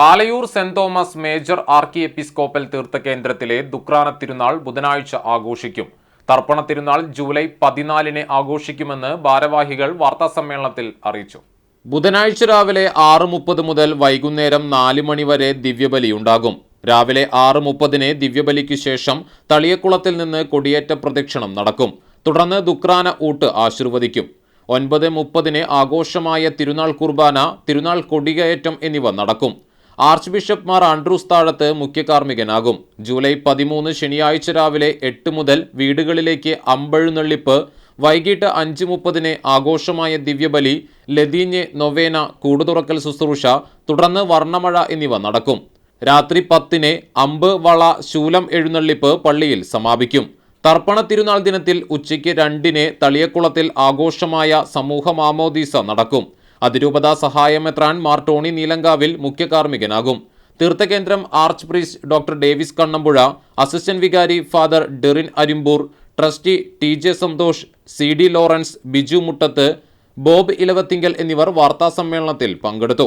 Palayur saint Thomas major archiepiscopal തീർത്ഥകേന്ദ്രത്തിലെ Dukrana തിരുനാൾ ബുധനാഴ്ച ആഘോഷിക്കും. തർപ്പണ തിരുനാൾ ജൂലൈ പതിനാലിന് ആഘോഷിക്കുമെന്ന് ഭാരവാഹികൾ വാർത്താസമ്മേളനത്തിൽ അറിയിച്ചു. ബുധനാഴ്ച രാവിലെ ആറ് മുപ്പത് മുതൽ വൈകുന്നേരം നാല് മണി വരെ ദിവ്യബലി ഉണ്ടാകും. രാവിലെ ആറ് മുപ്പതിന് ദിവ്യബലിക്ക് ശേഷം തളിയക്കുളത്തിൽ നിന്ന് കൊടിയേറ്റ പ്രദക്ഷിണം നടക്കും. തുടർന്ന് ദുക്രാന ഊട്ട് ആശീർവദിക്കും. ഒൻപത് മുപ്പതിന് ആഘോഷമായ തിരുനാൾ കുർബാന തിരുനാൾ കൊടികയറ്റം എന്നിവ നടക്കും. ആർച്ച് ബിഷപ്പ് മാർ ആൻഡ്രൂസ് താഴത്ത് മുഖ്യ കാർമ്മികനാകും. ജൂലൈ പതിമൂന്ന് ശനിയാഴ്ച രാവിലെ എട്ട് മുതൽ വീടുകളിലേക്ക് അമ്പഴുന്നള്ളിപ്പ് വൈകിട്ട് അഞ്ച് മുപ്പതിന് ആഘോഷമായ ദിവ്യബലി ലതീഞ്ഞ് നൊവേന കൂടുതുറക്കൽ ശുശ്രൂഷ തുടർന്ന് വർണമഴ എന്നിവ നടക്കും. രാത്രി പത്തിന് അമ്പ് വള ശൂലം എഴുന്നള്ളിപ്പ് പള്ളിയിൽ സമാപിക്കും. തർപ്പണ തിരുനാൾ ദിനത്തിൽ ഉച്ചയ്ക്ക് രണ്ടിന് തളിയക്കുളത്തിൽ ആഘോഷമായ സമൂഹ മാമോദീസ നടക്കും. അതിരൂപത സഹായമെത്രാൻ മാർ ടോണി നീലങ്കാവിൽ മുഖ്യ കാർമ്മികനാകും. തീർത്ഥകേന്ദ്രം archpriest doctor Davis Kannampuzha assistant വികാരി father Derin Arimpur trustee T J Santhosh C D Lawrence Biju Muttath Bob Elavathingal എന്നിവർ വാർത്താസമ്മേളനത്തിൽ പങ്കെടുത്തു.